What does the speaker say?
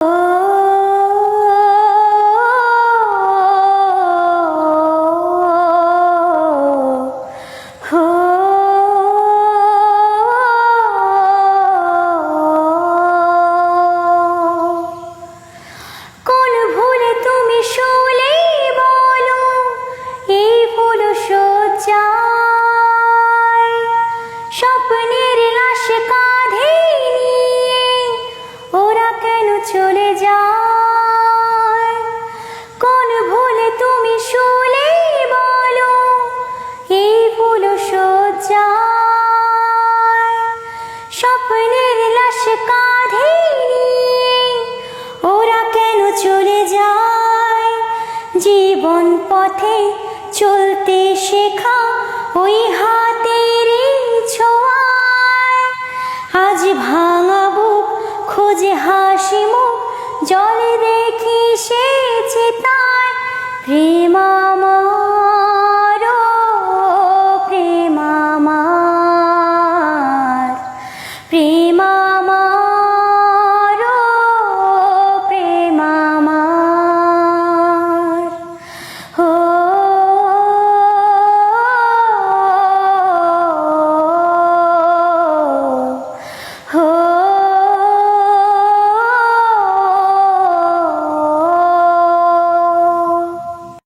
কোন চলে যায়। কোন ভুলে তুমি শুলে বলো এই ভুল সজ্জায়। স্বপ্নের লাশ কাঁধে ওরা কেন চলে যায়? জীবন পথে চলতে শেখা ওই হাসি মুখ জলে দেখি সে